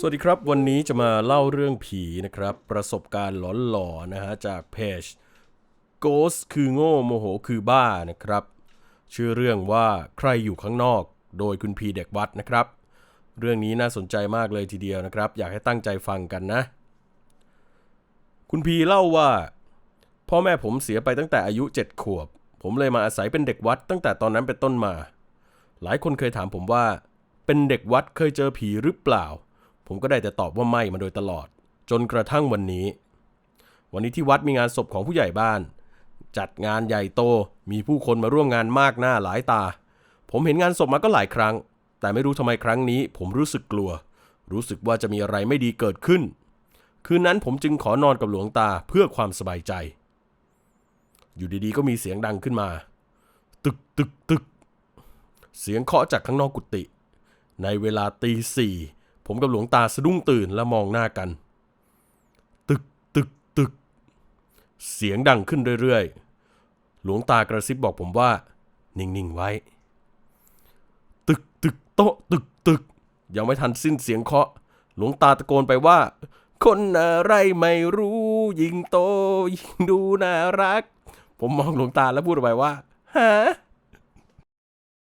สวัสดีครับ วันนี้จะมาเล่าเรื่องผีนะครับ ประสบการณ์หลอนๆนะฮะจากเพจ Ghost คือโง่โมโหคือบ้านะครับ ชื่อเรื่องว่าใครอยู่ข้างนอก โดยคุณพีเด็กวัดนะครับ เรื่องนี้น่าสนใจมากเลยทีเดียวนะครับ อยากให้ตั้งใจฟังกันนะ คุณพีเล่าว่า พ่อแม่ผมเสียไปตั้งแต่อายุ 7 ขวบ ผมเลยมาอาศัยเป็นเด็กวัดตั้งแต่ตอนนั้นเป็นต้นมา หลายคนเคยถามผมว่า เป็นเด็กวัดเคยเจอผีหรือเปล่า ผมก็ได้แต่ตอบว่าไม่มาโดยตลอด จนกระทั่งวันนี้ วันนี้ที่วัดมีงานศพของผู้ใหญ่บ้าน จัดงานใหญ่โตมีผู้คนมาร่วมงานมากหน้าหลายตา ผมเห็นงานศพมาก็หลายครั้ง แต่ไม่รู้ทำไมครั้งนี้ ผมรู้สึกกลัว รู้สึกว่าจะมีอะไรไม่ดีเกิดขึ้น คืนนั้นผมจึงขอนอนกับหลวงตาเพื่อความสบายใจ อยู่ดีๆ ก็มีเสียงดังขึ้นมา ตึกตึกตึกเสียงเคาะจากข้างนอกกุฏิในเวลาตีสี่ ผมกับหลวงตาสะดุ้งตื่นและมองหน้ากัน ตึกตึกตึก เสียงดังขึ้นเรื่อยๆ หลวงตากระซิบบอกผมว่า นิ่งๆไว้ ตึกตึกโต๊ะตึกตึก ยังไม่ทันสิ้นเสียงเคาะ หลวงตาตะโกนไปว่า คนอะไรไม่รู้ยิ่งโตยิ่งดูน่ารัก ผมมองหลวงตาแล้วพูดออกไปว่าฮะ